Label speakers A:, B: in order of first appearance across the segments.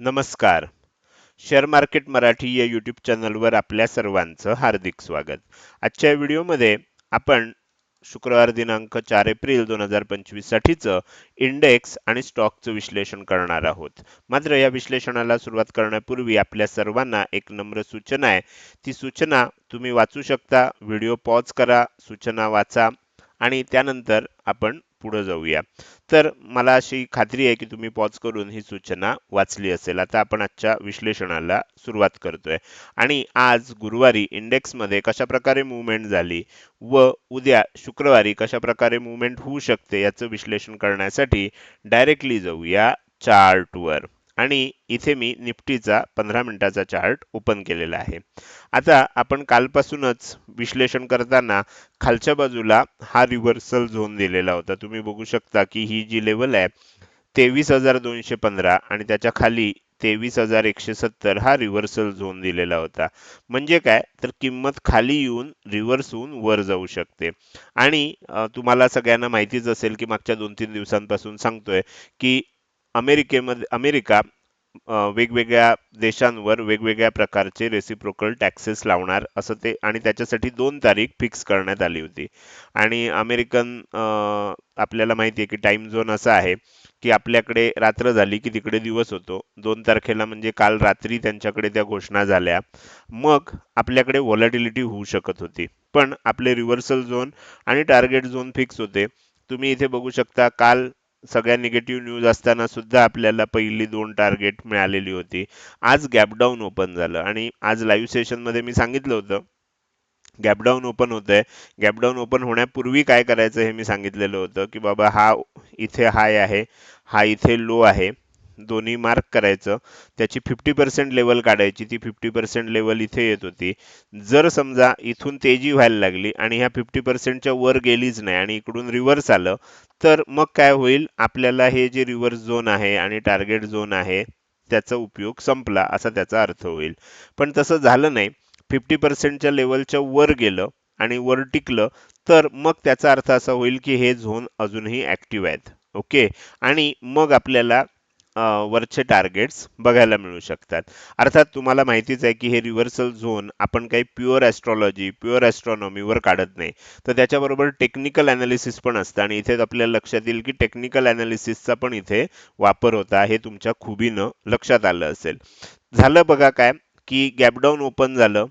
A: नमस्कार. Share market Marathi या YouTube चॅनलवर आपल्या सर्वांचं हार्दिक स्वागत. आजच्या व्हिडिओमध्ये आपण शुक्रवार दिनांक चार एप्रिल दोन हजार पंचवीससाठीचं इंडेक्स आणि स्टॉकचं विश्लेषण करणार आहोत. मात्र या विश्लेषणाला सुरुवात करण्यापूर्वी आपल्या सर्वांना एक नम्र सूचना आहे. ती सूचना तुम्ही वाचू शकता व्हिडिओ पॉज करा सूचना वाचा आणि त्यानंतर आपण पुढे जाऊया. तर मला अशी खात्री आहे की तुम्ही पॉज करून ही सूचना वाचली असेल. आता आपण आजच्या विश्लेषणाला सुरुवात करतोय. आणि आज गुरुवारी इंडेक्समध्ये कशा प्रकारे मुवमेंट झाली व उद्या शुक्रवारी कशा प्रकारे मुवमेंट होऊ शकते याचं विश्लेषण करण्यासाठी डायरेक्टली जाऊया चार्टवर आणि इथे मी निफ्टीचा पंधरा मिनिटाचा चार्ट ओपन केलेला आहे. आता आपण कालपासूनच विश्लेषण करताना खालच्या बाजूला हा रिव्हर्सल झोन दिलेला होता. तुम्ही बघू शकता की ही जी लेवल आहे तेवीस हजार दोनशे पंधरा आणि त्याच्याखाली तेवीस हजार एकशे सत्तर हा रिव्हर्सल झोन दिलेला होता. म्हणजे काय? तर किंमत खाली येऊन रिव्हर्स होऊन वर जाऊ शकते. आणि तुम्हाला सगळ्यांना माहितीच असेल की मागच्या दोन तीन दिवसांपासून सांगतोय की अमेरिकेमध्ये अमेरिका वेगवेगळ्या देशांवर वेगवेगळ्या प्रकारचे रेसिप्रोकल टॅक्सेस लावणार असं ते आणि त्याच्यासाठी दोन तारीख फिक्स करण्यात आली होती. आणि अमेरिकन आपल्याला माहिती आहे की टाइम झोन असा आहे की आपल्याकडे रात्र झाली की तिकडे दिवस होतो. दोन तारखेला म्हणजे काल रात्री त्यांच्याकडे त्या घोषणा झाल्या. मग आपल्याकडे व्हॉलॅटिलिटी होऊ शकत होती. पण आपले रिव्हर्सल झोन आणि टार्गेट झोन फिक्स होते. तुम्ही इथे बघू शकता काल सगळ्या निगेटिव्ह न्यूज असताना सुद्धा आपल्याला पहिली दोन टार्गेट मिळालेली होती. आज गॅपडाऊन ओपन झालं. आणि आज लाईव्ह सेशनमध्ये मी सांगितलं होतं गॅपडाऊन ओपन होत आहे गॅपडाऊन ओपन होण्यापूर्वी काय करायचं हे मी सांगितलेलं होतं की बाबा हा इथे हाय आहे हा इथे लो आहे. दोन्ही मार्क करायचं त्याची फिफ्टी पर्सेंट लेवल काढायची ती फिफ्टी पर्सेंट लेवल इथे येत होती. जर समजा इथून तेजी व्हायला लागली आणि ह्या फिफ्टी पर्सेंटच्या वर गेलीच नाही आणि इकडून रिव्हर्स आलं तर मग काय होईल? आपल्याला हे जे रिव्हर्स झोन आहे आणि टार्गेट झोन आहे त्याचा उपयोग संपला असा त्याचा अर्थ होईल. पण तसं झालं नाही. फिफ्टी पर्सेंटच्या लेवलच्या वर गेलं आणि वर टिकलं तर मग त्याचा अर्थ असा होईल की हे झोन अजूनही ऍक्टिव्ह आहेत. ओके आणि मग आपल्याला वरचे टार्गेट्स बघायला मिळू शकतात. अर्थात तुम्हाला माहितीच आहे की हे रिव्हर्सल झोन आपण काही प्युअर ॲस्ट्रॉलॉजी प्युअर ॲस्ट्रॉनॉमीवर काढत नाही. तर त्याच्याबरोबर टेक्निकल ॲनालिसिस पण असतं आणि इथे आपल्याला लक्षात येईल की टेक्निकल ॲनालिसिसचा पण इथे वापर होता हे तुमच्या खुबीनं लक्षात आलं असेल. झालं बघा काय की गॅपडाऊन ओपन झालं.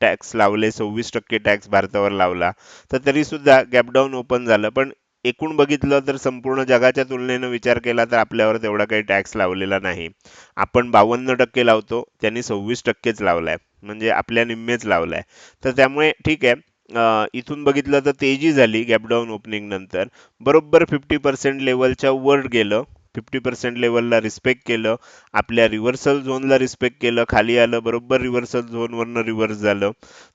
A: टॅक्स लावले सव्वीस टक्के टॅक्स भारतावर लावला. तर तरी सुद्धा गॅपडाऊन ओपन झालं. पण एकूण बघितलं तर संपूर्ण जगाच्या तुलनेनं विचार केला तर आपल्यावर तेवढा काही टॅक्स लावलेला नाही. आपण बावन्न टक्के लावतो त्यांनी सव्वीस टक्केच लावलाय. म्हणजे आपल्या निम्मेच लावलाय. तर त्यामुळे ठीक आहे. इथून बघितलं तर तेजी झाली गॅपडाऊन ओपनिंग नंतर. बरोबर फिफ्टी पर्सेंट लेवलच्या वर गेलं. फिफ्टी पर्सेंट लेवलला रिस्पेक्ट केलं. आपल्या रिव्हर्सल झोनला रिस्पेक्ट केलं. खाली आलं बरोबर रिव्हर्सल झोनवरनं रिव्हर्स झालं.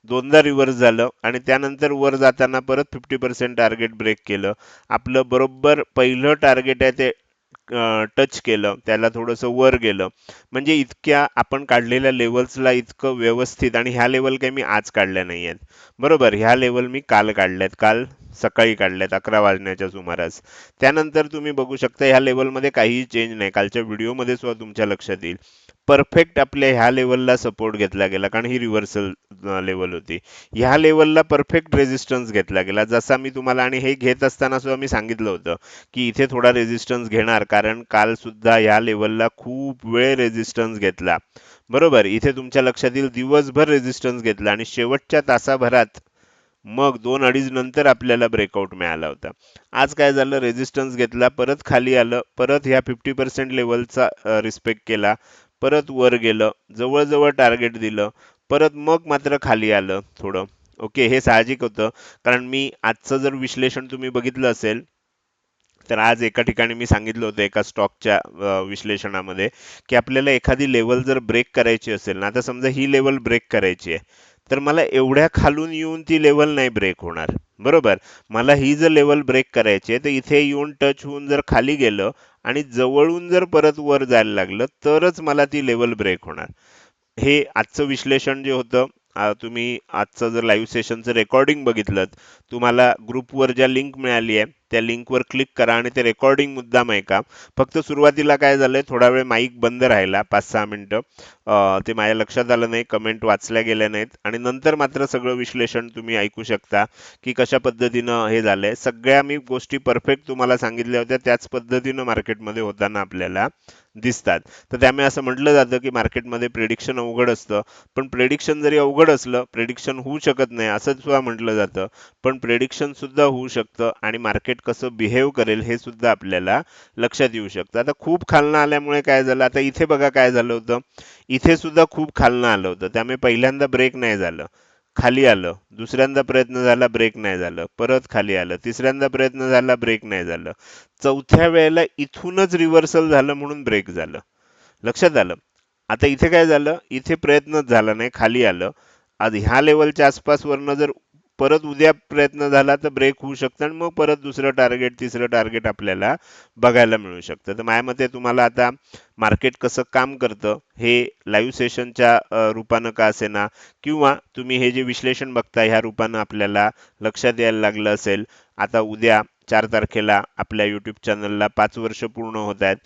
A: दोनदा रिव्हर्स झालं आणि त्यानंतर वर जाताना परत फिफ्टी पर्सेंट टार्गेट ब्रेक केलं. आपलं बरोबर पहिलं टार्गेट आहे ते टच केलं त्याला थोडंसं वर गेलं. म्हणजे इतक्या आपण काढलेल्या लेवल्सला इतकं व्यवस्थित आणि ह्या लेवल काही मी आज काढल्या नाही आहेत बरोबर ह्या लेवल मी काल काढल्यात काल सकाळी काढल्यात अकरा वाजण्याच्या सुमारास. त्यानंतर तुम्ही बघू शकता ह्या लेवलमध्ये काहीही चेंज नाही. कालच्या व्हिडिओमध्ये सुद्धा तुमच्या लक्षात येईल. परफेक्ट आपल्या ह्या लेवलला सपोर्ट घेतला गेला. कारण ही रिव्हर्सल लेवल होती. ह्या लेवलला परफेक्ट रेझिस्टन्स घेतला गेला. जसा मी तुम्हाला आणि हे घेत असताना सुद्धा मी सांगितलं होतं की इथे थोडा रेझिस्टन्स घेणार. कारण काल सुद्धा ह्या लेवलला खूप वेळ रेजिस्टन्स घेतला. बरोबर? इथे तुमच्या लक्षात येईल दिवसभर रेझिस्टन्स घेतला आणि शेवटच्या तासाभरात मग दोन अडीच नंतर आपल्याला ब्रेकआउट मिळाला होता. आज काय झालं? रेझिस्टन्स घेतला परत खाली आलं परत ह्या फिफ्टी पर्सेंट लेवलचा रिस्पेक्ट केला. परत वर गेलं जवळजवळ टार्गेट दिलं परत मग मात्र खाली आलं थोडं. ओके हे साहजिक होतं. कारण मी आजचं जर विश्लेषण तुम्ही बघितलं असेल तर आज एका ठिकाणी मी सांगितलं होतं एका स्टॉकच्या विश्लेषणामध्ये की आपल्याला एखादी लेवल जर ब्रेक करायची असेल ना आता समजा ही लेवल ब्रेक करायची आहे तर मला एवढ्या खालून येऊन ती लेवल नाही ब्रेक होणार. बरोबर? मला ही जर लेवल ब्रेक करायची आहे तर इथे येऊन टच होऊन जर खाली गेलं आणि जवळून जर परत वर जायला लागलं तरच मला ती लेवल ब्रेक होणार. हे आजचं विश्लेषण जे होतं तुम्ही आजचं जर लाईव्ह सेशनचं रेकॉर्डिंग बघितलं तुम्हाला ग्रुपवर ज्या लिंक मिळाली आहे त्या लिंकवर क्लिक करा आणि ते रेकॉर्डिंग मुद्दाम ऐका फक्त सुरुवातीला काय झालंय थोडा वेळ माईक बंद राहिला पाच सहा मिनटं. ते माझ्या लक्षात आलं नाही कमेंट वाचल्या गेल्या नाहीत. आणि नंतर मात्र सगळं विश्लेषण तुम्ही ऐकू शकता की कशा पद्धतीनं हे झालंय. सगळ्या मी गोष्टी परफेक्ट तुम्हाला सांगितल्या होत्या त्याच पद्धतीनं मार्केटमध्ये होताना आपल्याला दिसतात. तर त्यामुळे असं म्हटलं जातं की मार्केटमध्ये प्रेडिक्शन अवघड असतं. पण प्रेडिक्शन जरी अवघड असलं प्रेडिक्शन होऊ शकत नाही असं सुद्धा म्हटलं जातं. पण प्रेडिक्शन सुद्धा होऊ शकतं आणि मार्केट कसं बिहेव करेल हे सुद्धा आपल्याला लक्षात येऊ शकतं. आता खूप खालनं आल्यामुळे काय झालं? आता इथे बघा काय झालं होतं. इथे सुद्धा खूप खालनं आलं होतं. त्यामुळे पहिल्यांदा ब्रेक नाही झालं. खाली आलं. दुसऱ्यांदा प्रयत्न झाला ब्रेक नाही झालं. परत खाली आलं. तिसऱ्यांदा प्रयत्न झाला ब्रेक नाही झालं. चौथ्या वेळेला इथूनच रिव्हर्सल झालं म्हणून ब्रेक झालं. लक्षात आलं? आता इथे काय झालं? इथे प्रयत्नच झाला नाही. खाली आलं. आज ह्या लेवलच्या आसपास वरनं जर परत उद्या प्रयत्न झाला तर ब्रेक होऊ शकतं आणि मग परत दुसरं टार्गेट तिसरं टार्गेट आपल्याला बघायला मिळू शकतं. तर माझ्या मते तुम्हाला आता मार्केट कसं काम करतं हे लाईव्ह सेशनच्या रूपानं का असेना किंवा तुम्ही हे जे विश्लेषण बघता ह्या रूपानं आपल्याला लक्षात यायला लागलं असेल. आता उद्या चार तारखेला आपल्या यूट्यूब चॅनलला पाच वर्ष पूर्ण होत आहेत.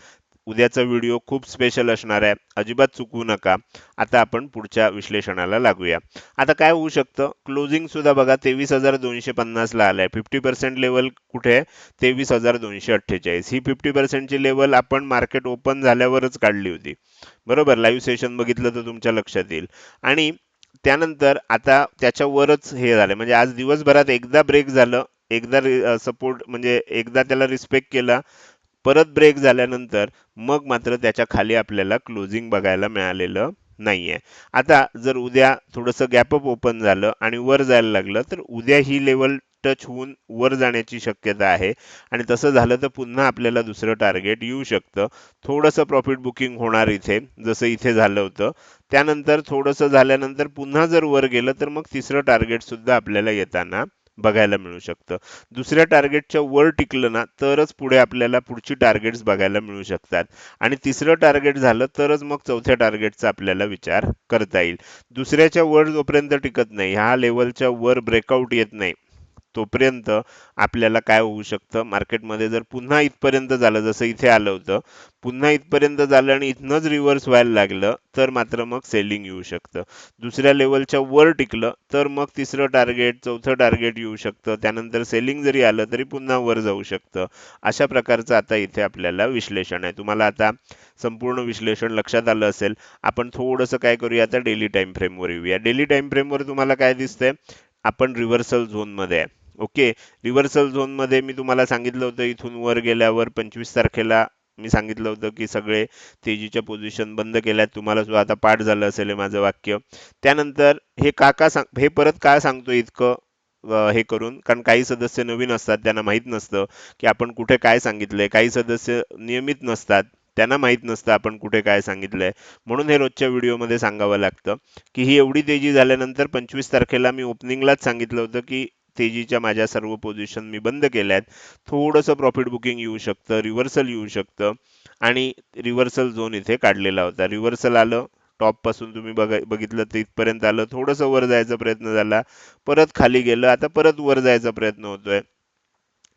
A: उद्याचा व्हिडिओ खूप स्पेशल असणार आहे. अजिबात चुकवू नका. आता आपण पुढच्या विश्लेषणाला लागूया. आता काय होऊ शकतं? क्लोजिंग सुद्धा बघा तेवीस हजार दोनशे पन्नासला आलाय. फिफ्टी पर्सेंट लेवल कुठे? आहे तेवीस हजार दोनशे अठ्ठेचाळीस. ही फिफ्टी पर्सेंटची लेवल आपण मार्केट ओपन झाल्यावरच काढली होती. बरोबर? लाईव्ह सेशन बघितलं तर तुमच्या लक्षात येईल. आणि त्यानंतर आता त्याच्यावरच हे झालं म्हणजे आज दिवसभरात एकदा ब्रेक झालं. एकदा सपोर्ट म्हणजे एकदा त्याला रिस्पेक्ट केला. परत ब्रेक झाल्यानंतर मग मात्र त्याच्याखाली आपल्याला क्लोजिंग बघायला मिळालेलं नाही आहे आता जर उद्या थोडंसं गॅपअप ओपन झालं आणि वर जायला लागलं तर उद्या ही लेवल टच होऊन वर जाण्याची शक्यता आहे. आणि तसं झालं तर पुन्हा आपल्याला दुसरं टार्गेट येऊ शकतं. थोडंसं प्रॉफिट बुकिंग होणार इथे जसं इथे झालं होतं. त्यानंतर थोडंसं झाल्यानंतर पुन्हा जर वर गेलं तर मग तिसरं टार्गेट सुद्धा आपल्याला येताना बघायला मिळू शकतं. दुसऱ्या टार्गेटच्या वर टिकलं ना तरच पुढे आपल्याला पुढची टार्गेट्स बघायला मिळू शकतात. आणि तिसरं टार्गेट झालं तरच मग चौथ्या टार्गेटचा आपल्याला विचार करता येईल. दुसऱ्याच्या वर जोपर्यंत टिकत नाही ह्या लेवलच्या वर ब्रेकआउट येत नाही तोपर्यंत आपल्याला काय होऊ शकतं? मार्केटमध्ये जर पुन्हा इथपर्यंत झालं जसं इथे आलं होतं पुन्हा इथपर्यंत झालं आणि इथनंच रिव्हर्स व्हायला लागलं तर मात्र मग सेलिंग येऊ शकतं. दुसऱ्या लेवलच्या वर टिकलं तर मग तिसरं टार्गेट चौथं टार्गेट येऊ शकतं. त्यानंतर सेलिंग जरी आलं तरी पुन्हा वर जाऊ शकतं. अशा प्रकारचं आता इथे आपल्याला विश्लेषण आहे. तुम्हाला आता संपूर्ण विश्लेषण लक्षात आलं असेल. आपण थोडंसं काय करूया आता डेली टाइम फ्रेमवर येऊया. डेली टाइम फ्रेमवर तुम्हाला काय दिसतंय? आपण रिव्हर्सल झोनमध्ये आहे. ओके रिव्हर्सल झोनमध्ये मी तुम्हाला सांगितलं होतं इथून वर गेल्यावर पंचवीस तारखेला मी सांगितलं होतं की सगळे तेजीच्या पोझिशन बंद केल्यात. तुम्हाला सुद्धा आता पाठ झालं असेल हे माझं वाक्य. त्यानंतर हे का का सांग हे परत का सांगतो इतकं हे करून? कारण काही सदस्य नवीन असतात त्यांना माहीत नसतं की आपण कुठे काय सांगितलंय. काही सदस्य नियमित नसतात त्यांना माहीत नसतं आपण कुठे काय सांगितलंय. म्हणून हे रोजच्या व्हिडिओमध्ये सांगावं लागतं की ही एवढी तेजी झाल्यानंतर पंचवीस तारखेला मी ओपनिंगलाच सांगितलं होतं की तेजीच्या माझ्या सर्व पोझिशन मी बंद केल्या आहेत थोडंसं प्रॉफिट बुकिंग येऊ शकतं रिव्हर्सल येऊ शकतं. आणि रिव्हर्सल झोन इथे काढलेला होता. रिव्हर्सल आलं टॉपपासून तुम्ही बघा बघितलं तिथपर्यंत आलं. थोडंसं वर जायचा प्रयत्न झाला. परत खाली गेलं. आता परत वर जायचा प्रयत्न होतोय.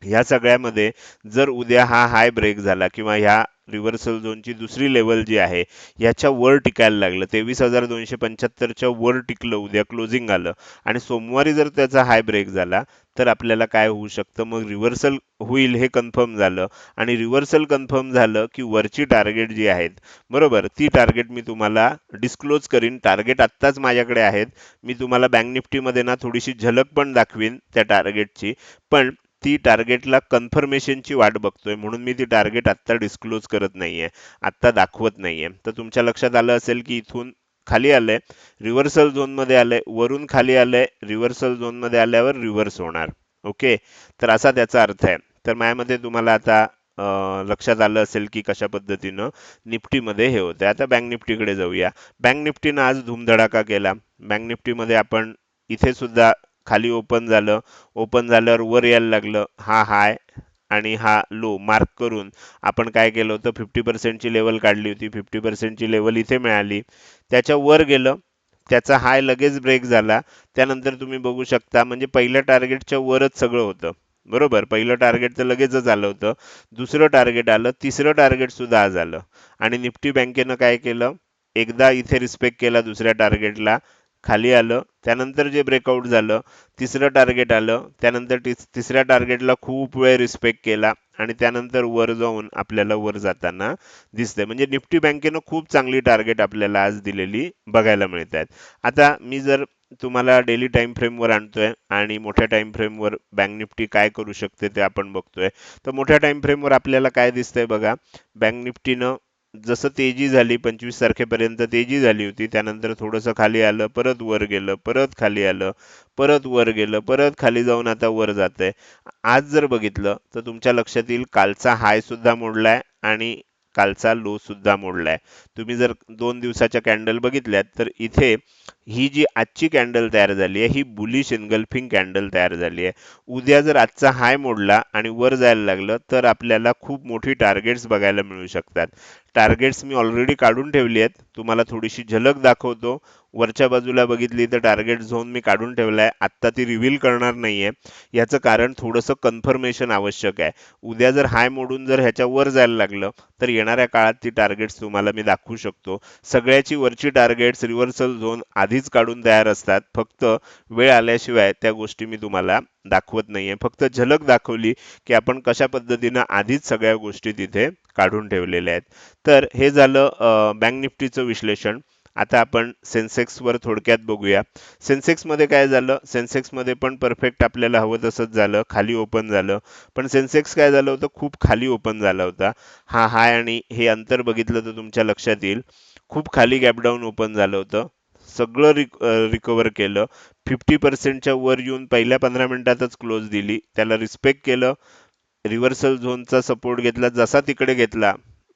A: ह्या सगळ्यामध्ये जर उद्या हा हाय ब्रेक झाला किंवा ह्या रिव्हर्सल झोनची दुसरी लेवल जी आहे ह्याच्या वर टिकायला लागलं तेवीस हजार दोनशे पंच्याहत्तरच्या वर टिकलं उद्या क्लोजिंग आलं आणि सोमवारी जर त्याचा हाय ब्रेक झाला तर आपल्याला काय होऊ शकतं? मग रिव्हर्सल होईल हे कन्फर्म झालं आणि रिव्हर्सल कन्फर्म झालं की वरची टार्गेट जी आहेत बरोबर? ती टार्गेट मी तुम्हाला डिस्क्लोज करीन. टार्गेट आत्ताच माझ्याकडे आहेत. मी तुम्हाला बँक निफ्टीमध्ये ना थोडीशी झलक पण दाखवीन त्या टार्गेटची पण ती टार्गेटला कन्फर्मेशनची वाट बघतोय. म्हणून मी ती टार्गेट आत्ता डिस्क्लोज करत नाहीये. आत्ता दाखवत नाहीये. तर तुमच्या लक्षात आलं असेल की इथून खाली आलंय रिव्हर्सल झोनमध्ये आलंय वरून खाली आलंय रिव्हर्सल झोनमध्ये आल्यावर रिव्हर्स होणार. ओके? तर असा त्याचा अर्थ आहे. तर माझ्यामध्ये तुम्हाला आता लक्षात आलं असेल की कशा पद्धतीनं निफ्टीमध्ये हे होतं आता बँक निफ्टीकडे जाऊया. बँक निफ्टीनं आज धूमधडाका केला. बँक निफ्टीमध्ये आपण इथे सुद्धा खाली ओपन झालं. ओपन झाल्यावर वर यायला लागलं. हा हाय आणि हा लो मार्क करून आपण काय केलं होतं? फिफ्टी पर्सेंटची लेवल काढली होती. फिफ्टी पर्सेंटची लेवल इथे मिळाली. त्याच्या वर गेलं. त्याचा हाय लगेच ब्रेक झाला. त्यानंतर तुम्ही बघू शकता म्हणजे पहिल्या टार्गेटच्या वरच सगळं होतं. बरोबर? पहिलं टार्गेट तर लगेचच आलं होतं. दुसरं टार्गेट आलं. तिसरं टार्गेट सुद्धा आज आलं. आणि निफ्टी बँकेनं काय केलं? एकदा इथे रिस्पेक्ट केला दुसऱ्या टार्गेटला खाली आलं त्यानंतर जे ब्रेकआउट झालं तिसरं टार्गेट आलं त्यानंतर तिस तिसऱ्या टार्गेटला खूप वेळ रिस्पेक्ट केला आणि त्यानंतर वर जाऊन आपल्याला वर जाताना दिसतंय. म्हणजे निफ्टी बँकेनं खूप चांगली टार्गेट आपल्याला आज दिलेली बघायला मिळत आहेत आता मी जर तुम्हाला डेली टाइम फ्रेमवर आणतोय आणि मोठ्या टाइम फ्रेमवर बँक निफ्टी काय करू शकते ते आपण बघतोय. तर मोठ्या टाइम फ्रेमवर आपल्याला काय दिसतंय बघा बँक निफ्टीनं जसं तेजी झाली पंचवीस तारखेपर्यंत तेजी झाली होती त्यानंतर थोडंसं खाली आलं परत वर गेलं परत खाली आलं परत वर गेलं परत खाली जाऊन आता वर जात आज जर बघितलं तर तुमच्या लक्षात येईल कालचा हाय सुद्धा मोडलाय आणि कालचा लो सुद्धा मोडलाय. तुम्ही जर दोन दिवसाच्या कॅन्डल बघितल्यात तर इथे ही जी आजची कॅन्डल तयार झाली आहे ही बुलिश एनगल्फिंग कॅन्डल तयार झाली आहे. उद्या जर आजचा हाय मोडला आणि वर जायला लागलं तर आपल्याला खूप मोठी टार्गेट्स बघायला मिळू शकतात. टार्गेट्स मी ऑलरेडी काढून ठेवली आहेत. तुम्हाला थोडीशी झलक दाखवतो. वरच्या बाजूला बघितली तर टार्गेट झोन मी काढून ठेवलाय. आत्ता ती रिव्हील करणार नाहीये. याचं कारण थोडंसं कन्फर्मेशन आवश्यक आहे. उद्या जर हाय मोडून जर ह्याच्या वर जायला लागलं तर येणाऱ्या काळात ती टार्गेट्स तुम्हाला मी दाखवू शकतो. सगळ्याची वरची टार्गेट्स रिव्हर्सल झोन आधीच काढून तयार असतात. फक्त वेळ आल्याशिवाय त्या गोष्टी मी तुम्हाला दाखवत नाहीये. फक्त झलक दाखवली की आपण कशा पद्धतीनं आधीच सगळ्या गोष्टी तिथे काढून ठेवलेल्या आहेत. तर हे झालं बँक निफ्टीचं विश्लेषण. आता आपण सेन्सेक्सवर थोडक्यात बघूया. सेन्सेक्समध्ये काय झालं? सेन्सेक्समध्ये पण परफेक्ट आपल्याला हवं तसंच झालं. खाली ओपन झालं. पण सेन्सेक्स काय झालं होतं? खूप खाली ओपन झाला होता. हा हाय आणि हे अंतर बघितलं तर तुमच्या लक्षात येईल. खूप खाली गॅपडाऊन ओपन झालं होतं. सगळं रिक रिकवर केलं. फिफ्टी पर्सेंटच्या वर येऊन पहिल्या पंधरा मिनिटातच क्लोज दिली. त्याला रिस्पेक्ट केलं. रिव्हर्सल झोनचा सपोर्ट घेतला. जसा तिकडे घेतला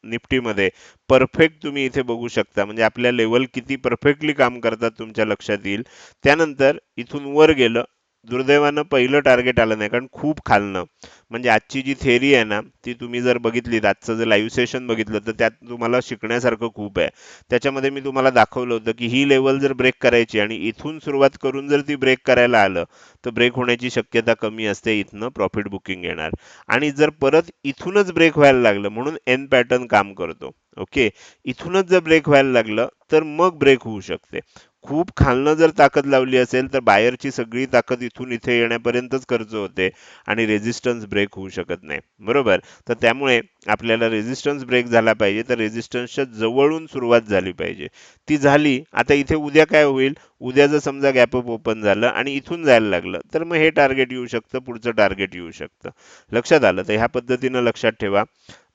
A: निफ्टीमध्ये. परफेक्ट तुम्ही इथे बघू शकता. म्हणजे आपल्या लेवल किती परफेक्टली काम करतात तुमच्या लक्षात येईल. त्यानंतर इथून वर गेलं. दुर्दैवानं पहिलं टार्गेट आलं नाही कारण खूप खालनं. म्हणजे आजची जी थेरी आहे ना ती तुम्ही जर बघितली आजचं जर लाईव्ह सेशन बघितलं तर त्यात तुम्हाला शिकण्यासारखं खूप आहे. त्याच्यामध्ये मी तुम्हाला दाखवलं होतं की ही लेवल जर ब्रेक करायची आणि इथून सुरुवात करून जर ती ब्रेक करायला आलं तर ब्रेक होण्याची शक्यता कमी असते इथनं प्रॉफिट बुकिंग येणार. आणि जर परत इथूनच ब्रेक व्हायला लागलं म्हणून एन पॅटर्न काम करतो. ओके इथूनच जर ब्रेक व्हायला लागलं तर मग ब्रेक होऊ शकते. खूप खालनं जर ताकद लावली असेल तर बाहेरची सगळी ताकद इथून इथे येण्यापर्यंतच खर्च होते आणि रेझिस्टन्स ब्रेक होऊ शकत नाही. बरोबर? तर त्यामुळे आपल्याला रेझिस्टन्स ब्रेक झाला पाहिजे. तर रेझिस्टन्सच्या जवळून सुरुवात झाली पाहिजे. ती झाली आता इथे उद्या काय होईल? उद्या जर समजा गॅपअप ओपन झालं आणि इथून जायला लागलं तर मग हे टार्गेट येऊ शकतं पुढचं टार्गेट येऊ शकतं. लक्षात आलं? तर ह्या पद्धतीनं लक्षात ठेवा.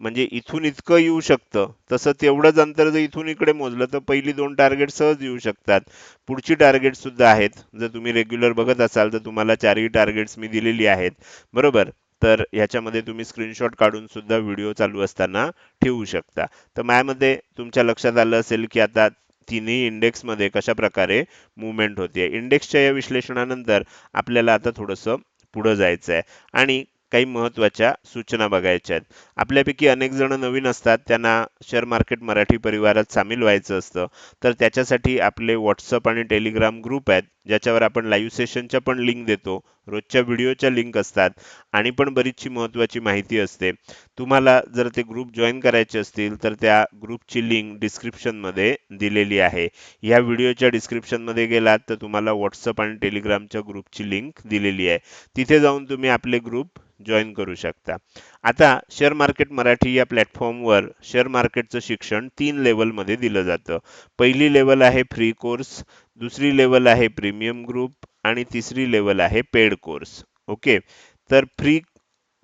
A: म्हणजे इथून इतकं येऊ शकतं तसं तेवढंच अंतर जर इथून इकडे मोजलं तर पहिली दोन टार्गेट सहज येऊ शकतात. पुढची टार्गेट सुद्धा आहेत. जर तुम्ही रेग्युलर बघत असाल तर तुम्हाला चारही टार्गेट्स मी दिलेली आहेत. बरोबर? तर ह्याच्यामध्ये तुम्ही स्क्रीनशॉट काढून सुद्धा व्हिडिओ चालू असताना ठेवू शकता. तर माझ्यामध्ये तुमच्या लक्षात आलं असेल की आता तिन्ही इंडेक्समध्ये कशा प्रकारे मुवमेंट होते इंडेक्सच्या या विश्लेषणानंतर आपल्याला आता थोडंसं पुढं जायचं आहे आणि काही महत्त्वाच्या सूचना बघायच्या आहेत. आपल्यापैकी अनेक जण नवीन असतात. त्यांना शेअर मार्केट मराठी परिवारात सामील व्हायचं असतं. तर त्याच्यासाठी आपले व्हॉट्सअप आणि टेलिग्राम ग्रुप आहेत ज्याच्यावर आपण लाईव्ह सेशनच्या पण लिंक देतो. रोजच्या व्हिडिओच्या लिंक असतात आणि पण बरीचशी महत्त्वाची माहिती असते. तुम्हाला जर ते ग्रुप जॉईन करायचे असतील तर त्या ग्रुपची लिंक डिस्क्रिप्शनमध्ये दिलेली आहे. या व्हिडिओच्या डिस्क्रिप्शनमध्ये गेलात तर तुम्हाला व्हॉट्सअप आणि टेलिग्रामच्या ग्रुपची लिंक दिलेली आहे. तिथे जाऊन तुम्ही आपले ग्रुप जॉईन करू शकता. आता शेअर मार्केट मराठी या प्लॅटफॉर्मवर शेअर मार्केटचं शिक्षण तीन लेवलमध्ये दिलं जातं. पहिली लेवल आहे फ्री कोर्स दुसरी लेवल आहे प्रीमियम ग्रुप आणि तिसरी लेवल आहे पेड कोर्स ओके तर फ्री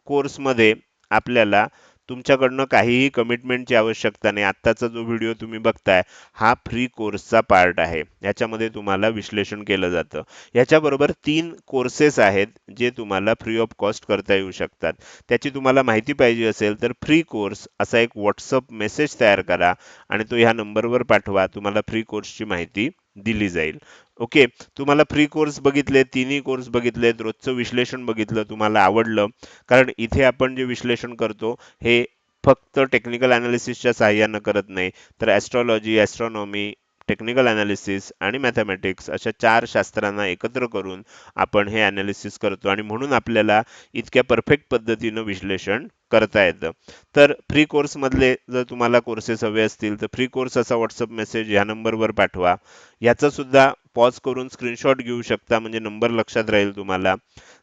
A: कोर्समध्ये आपल्याला तुमच्याकडनं काहीही कमिटमेंटची आवश्यकता नाही. आत्ताचा जो व्हिडिओ तुम्ही बघताय हा फ्री कोर्सचा पार्ट आहे. याच्यामध्ये तुम्हाला विश्लेषण केलं जातं. याच्याबरोबर तीन कोर्सेस आहेत जे तुम्हाला फ्री ऑफ कॉस्ट करता येऊ शकतात. त्याची तुम्हाला माहिती पाहिजे असेल तर फ्री कोर्स असा एक व्हॉट्सअप मेसेज तयार करा आणि तो ह्या नंबरवर पाठवा. तुम्हाला फ्री कोर्सची माहिती दिली जाईल. ओके तुम्हाला फ्री कोर्स बघितले तिन्ही कोर्स बघितलेत रोजचं विश्लेषण बघितलं तुम्हाला आवडलं. कारण इथे आपण जे विश्लेषण करतो हे फक्त टेक्निकल अनालिसिसच्या सहाय्यानं करत नाही. तर ॲस्ट्रॉलॉजी ॲस्ट्रॉनॉमी टेक्निकल ॲनालिसिस आणि मॅथमॅटिक्स अशा चार शास्त्रांना एकत्र करून आपण हे ॲनालिसिस करतो आणि म्हणून आपल्याला इतक्या परफेक्ट पद्धतीनं विश्लेषण करता येतं. तर फ्री कोर्समधले जर तुम्हाला कोर्सेस हवे असतील तर फ्री कोर्स असा व्हॉट्सअप मेसेज ह्या नंबरवर पाठवा. याचा सुद्धा पॉज करून स्क्रीनशॉट घेऊ शकता म्हणजे नंबर लक्षात राहील तुम्हाला.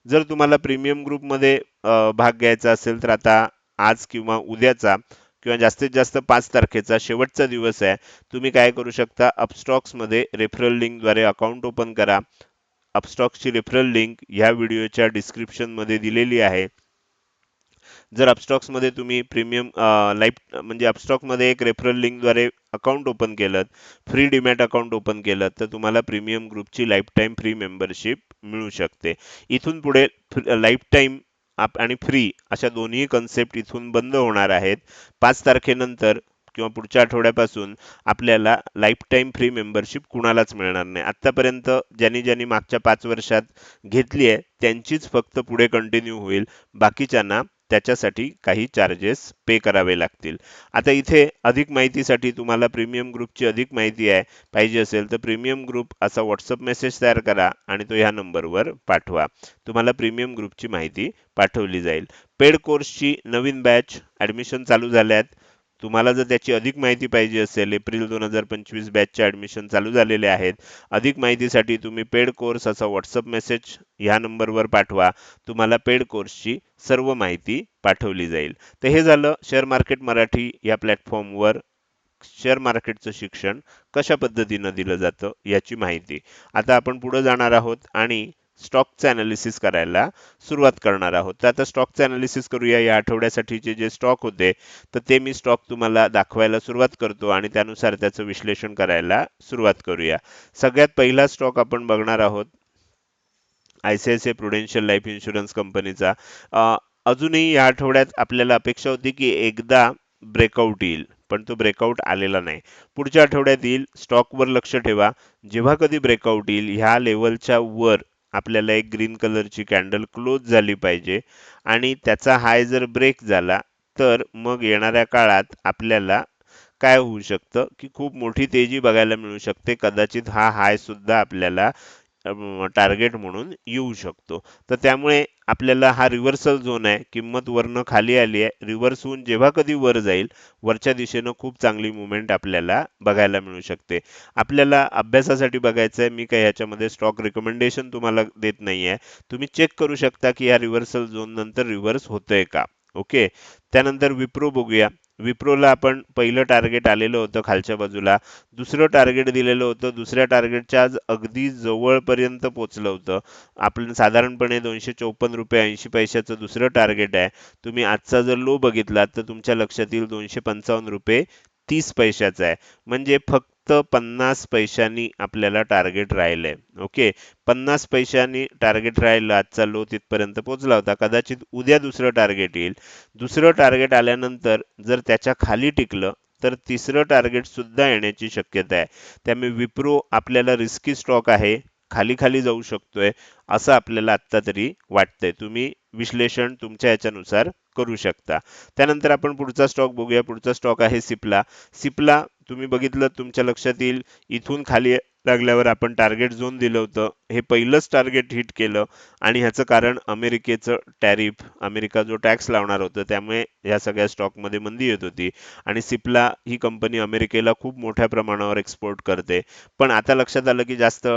A: जर तुम्हाला प्रीमियम ग्रुपमध्ये भाग घ्यायचा असेल तर आता आज किंवा उद्याचा किंवा जास्तीत जास्त पाच तारखेचा शेवटचा दिवस आहे तुम्ही काय करू शकता? अपस्टॉक्समध्ये रेफरल लिंकद्वारे अकाउंट ओपन करा. अपस्टॉक्सची रेफरल लिंक ह्या व्हिडिओच्या डिस्क्रिप्शनमध्ये दिलेली आहे. जर अपस्टॉक्समध्ये तुम्ही प्रीमियम लाईफ म्हणजे अपस्टॉकमध्ये एक रेफरल लिंकद्वारे अकाउंट ओपन केलं फ्री डिमॅट अकाउंट ओपन केलं तर तुम्हाला प्रीमियम ग्रुपची लाईफ टाईम फ्री मेंबरशिप मिळू शकते. इथून पुढे लाईफ टाईम आणि फ्री अशा दोन्ही कन्सेप्ट इथून बंद होणार आहेत. पाच तारखेनंतर किंवा पुढच्या आठवड्यापासून आपल्याला लाईफ टाईम फ्री मेंबरशिप कुणालाच मिळणार नाही. आत्तापर्यंत ज्यांनी ज्यांनी मागच्या पाच वर्षात घेतली आहे त्यांचीच फक्त पुढे कंटिन्यू होईल. बाकीच्यांना त्याच्यासाठी काही चार्जेस पे करावे लागतील. आता इथे अधिक माहितीसाठी तुम्हाला प्रीमियम ग्रुपची अधिक माहिती आहे पाहिजे असेल तर प्रीमियम ग्रुप असा व्हॉट्सअप मेसेज तयार करा आणि तो ह्या नंबरवर पाठवा. तुम्हाला प्रीमियम ग्रुपची माहिती पाठवली जाईल. पेड कोर्सची नवीन बॅच ॲडमिशन चालू झाल्यात. तुम्हाला जर त्याची अधिक माहिती पाहिजे असेल एप्रिल दोन हजार पंचवीस बॅचचे ॲडमिशन चालू झालेले आहेत अधिक माहितीसाठी तुम्ही पेड कोर्स असा व्हॉट्सअप मेसेज ह्या नंबरवर पाठवा. तुम्हाला पेड कोर्सची सर्व माहिती पाठवली जाईल. तर हे झालं शेअर मार्केट मराठी या प्लॅटफॉर्मवर शेअर मार्केटचं शिक्षण कशा पद्धतीनं दिलं जातं याची माहिती. आता आपण पुढे जाणार आहोत आणि स्टॉकचं अनालिसिस करायला सुरुवात करणार आहोत. तर आता स्टॉकचं अनालिसिस करूया. या आठवड्यासाठीचे जे स्टॉक होते तर ते मी स्टॉक तुम्हाला दाखवायला सुरुवात करतो आणि त्यानुसार त्याचं विश्लेषण करायला सुरुवात करूया. सगळ्यात पहिला स्टॉक आपण बघणार आहोत I C I C Prudential Life Insurance कंपनीचा अजूनही या आठवड्यात आपल्याला अपेक्षा होती की एकदा ब्रेकआउट येईल पण तो ब्रेकआउट आलेला नाही. पुढच्या आठवड्यात येईल. स्टॉकवर लक्ष ठेवा. जेव्हा कधी ब्रेकआउट येईल ह्या लेवलच्या वर आपल्याला एक ग्रीन कलरची कॅन्डल क्लोज झाली पाहिजे आणि त्याचा हाय जर ब्रेक झाला तर मग येणाऱ्या काळात आपल्याला काय होऊ शकतं की खूप मोठी तेजी बघायला मिळू शकते. कदाचित हा हाय सुद्धा आपल्याला टार्गेट म्हणून येऊ शकतो. तर त्यामुळे आपल्याला हा रिव्हर्सल झोन आहे. किंमत वरनं खाली आली आहे. रिव्हर्स होऊन जेव्हा कधी वर जाईल वरच्या दिशेनं खूप चांगली मुवमेंट आपल्याला बघायला मिळू शकते. आपल्याला अभ्यासासाठी बघायचं आहे. मी काही ह्याच्यामध्ये स्टॉक रिकमेंडेशन तुम्हाला देत नाही आहे तुम्ही चेक करू शकता की या रिव्हर्सल झोन नंतर रिव्हर्स होतंय का? ओके त्यानंतर विप्रो बघूया. विप्रोला आपण पहिलं टार्गेट आलेलं होतं खालच्या बाजूला. दुसरं टार्गेट दिलेलं होतं दुसऱ्या टार्गेटच्या आज अगदी जवळपर्यंत पोचलं होतं. आपण साधारणपणे दोनशे चौपन्न रुपये ऐंशी पैशाचं दुसरं टार्गेट आहे. तुम्ही आजचा जर लो बघितला तर तुमच्या लक्षात येईल दोनशे पंचावन्न रुपये तीस पैशाचा आहे. म्हणजे फक्त पन्नास पैशांनी आपल्याला टार्गेट राहिलंय. ओके पन्नास पैशांनी टार्गेट राहिलं आजचा लो तिथपर्यंत पोहोचला होता. कदाचित उद्या दुसरं टार्गेट येईल. दुसरं टार्गेट आल्यानंतर जर त्याच्याखाली टिकलं तर तिसरं टार्गेट सुद्धा येण्याची शक्यता आहे. त्यामुळे विप्रो आपल्याला रिस्की स्टॉक आहे. खाली खाली जाऊ शकतोय असं आपल्याला आत्ता तरी वाटतंय. तुम्ही विश्लेषण तुमच्या याच्यानुसार करू शकता. त्यानंतर आपण पुढचा स्टॉक बघूया. पुढचा स्टॉक आहे सिप्ला. सिप्ला तुम्ही बघितलं तुमच्या लक्षात येईल. इथून खाली लागल्यावर आपण टार्गेट झोन दिलं होतं. हे पहिलंच टार्गेट हिट केलं आणि ह्याचं कारण अमेरिकेचं टॅरिफ अमेरिका जो टॅक्स लावणार होतं त्यामुळे या सगळ्या स्टॉकमध्ये मंदी येत होती. आणि सिप्ला ही कंपनी अमेरिकेला खूप मोठ्या प्रमाणावर एक्सपोर्ट करते. पण आता लक्षात आलं की जास्त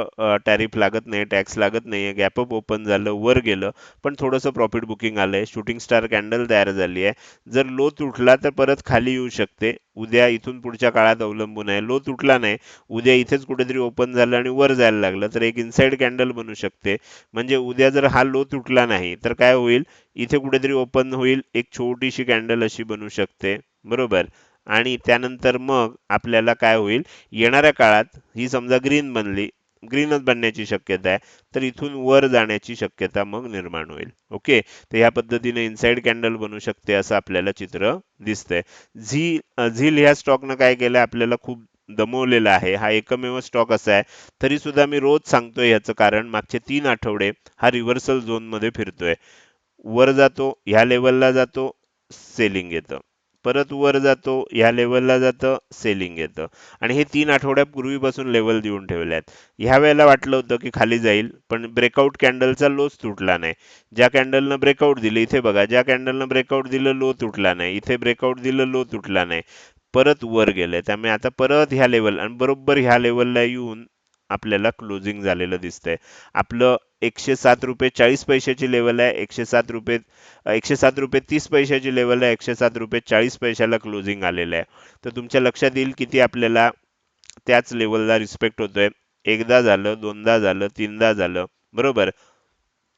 A: टॅरिफ लागत नाही टॅक्स लागत नाही गॅपअप ओपन झालं वर गेलं. पण थोडंसं प्रॉफिट बुकिंग आलंय. शूटिंग स्टार कॅन्डल तयार झाली आहे जर लो तुटला तर परत खाली येऊ शकते. उद्या इथून पुढच्या काळात अवलंबून आहे. लो तुटला नाही. उद्या इथेच कुठेतरी ओपन झालं आणि वर जायला लागलं तर एक इनसाइड कॅन्डल बनू शकते. म्हणजे उद्या जर हा लो तुटला नाही तर काय होईल? इथे कुठेतरी ओपन होईल. एक छोटीशी कॅन्डल अशी बनू शकते. बरोबर? आणि त्यानंतर मग आपल्याला काय होईल? येणाऱ्या काळात ही समजा ग्रीन बनली ग्रीनच बनण्याची शक्यता आहे. तर इथून वर जाण्याची शक्यता मग निर्माण होईल. ओके? तर ह्या पद्धतीने इनसाइड कॅन्डल बनू शकते असं आपल्याला चित्र दिसतंय. झी झील ह्या स्टॉकनं काय केलं आपल्याला खूप दमवलेला आहे. हा एकमेव स्टॉक असा आहे. तरी सुद्धा मी रोज सांगतोय याचं कारण मागचे तीन आठवडे हा रिव्हर्सल झोनमध्ये फिरतोय. वर जातो ह्या लेवलला जातो सेलिंग येतं. परत वर जातो ह्या लेवलला जातं सेलिंग येतं. आणि हे तीन आठवड्यापूर्वीपासून लेवल देऊन ठेवले आहेत. ह्या वेळेला वाटलं होतं की खाली जाईल पण ब्रेकआउट कॅन्डलचा लोच तुटला नाही. ज्या कॅन्डलनं ब्रेकआउट दिलं इथे बघा ज्या कॅन्डलनं ब्रेकआउट दिलं लो तुटला नाही. इथे ब्रेकआउट दिलं लो तुटला नाही. परत वर गेले त्यामुळे आता परत ह्या लेवल आणि बरोबर ह्या लेवलला येऊन आपल्याला क्लोजिंग झालेलं दिसतंय. आपलं एकशे सात रुपये चाळीस पैशाची लेवल आहे एकशे सात रुपये एकशे सात रुपये तीस पैशाची लेवल आहे एकशे सात रुपये चाळीस पैशाला क्लोजिंग आलेलं आहे. तर तुमच्या लक्षात येईल किती आपल्याला त्याच लेवलला रिस्पेक्ट होतोय. एकदा झालं दोनदा झालं तीनदा झालं. बरोबर?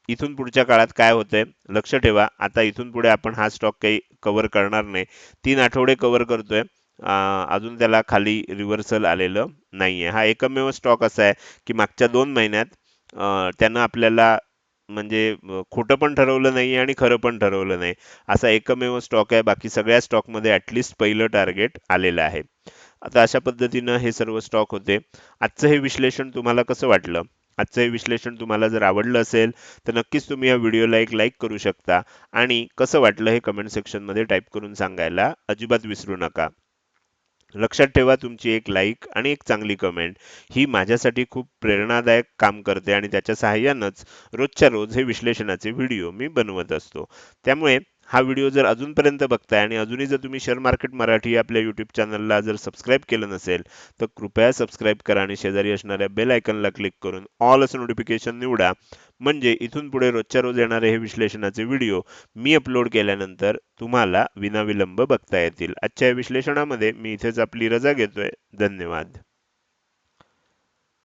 A: इथून पुढच्या काळात काय होतंय? लक्ष ठेवा. आता इथून पुढे आपण हा स्टॉक काही कव्हर करणार नाही. तीन आठवडे कव्हर करतोय. अजून त्याला खाली रिव्हर्सल आलेलं नाहीये. हा एकमेव स्टॉक असा आहे की मागच्या दोन महिन्यात त्यानं आपल्याला म्हणजे खोटं पण ठरवलं नाही आणि खरं पण ठरवलं नाही. असा एकमेव स्टॉक आहे. बाकी सगळ्या स्टॉकमध्ये ॲटलिस्ट पहिलं टार्गेट आलेलं आहे. आता अशा पद्धतीनं हे सर्व स्टॉक होते. आजचं हे विश्लेषण तुम्हाला कसं वाटलं? आजचं हे विश्लेषण तुम्हाला जर आवडलं असेल तर नक्कीच तुम्ही या व्हिडिओला एक लाईक करू शकता. आणि कसं वाटलं हे कमेंट सेक्शनमध्ये टाईप करून सांगायला अजिबात विसरू नका. लक्षात ठेवा तुमची एक लाईक आणि एक चांगली कमेंट ही माझ्यासाठी खूप प्रेरणादायक काम करते आणि त्याच्या सहाय्यानंच रोजच्या रोज हे विश्लेषणाचे व्हिडिओ मी बनवत असतो. त्यामुळे हा व्हिडिओ जर अजूनपर्यंत बघताय आणि अजूनही जर तुम्ही शेअर मार्केट मराठी आपल्या यूट्यूब चॅनलला जर सबस्क्राईब केलं नसेल तर कृपया सबस्क्राईब करा आणि शेजारी असणाऱ्या बेल आयकनला क्लिक करून ऑल असं नोटिफिकेशन निवडा. म्हणजे इथून पुढे रोजच्या रोज येणारे हे विश्लेषणाचे व्हिडिओ मी अपलोड केल्यानंतर तुम्हाला विनाविलंब बघता येतील. आजच्या या विश्लेषणामध्ये मी इथेच आपली रजा घेतोय. धन्यवाद.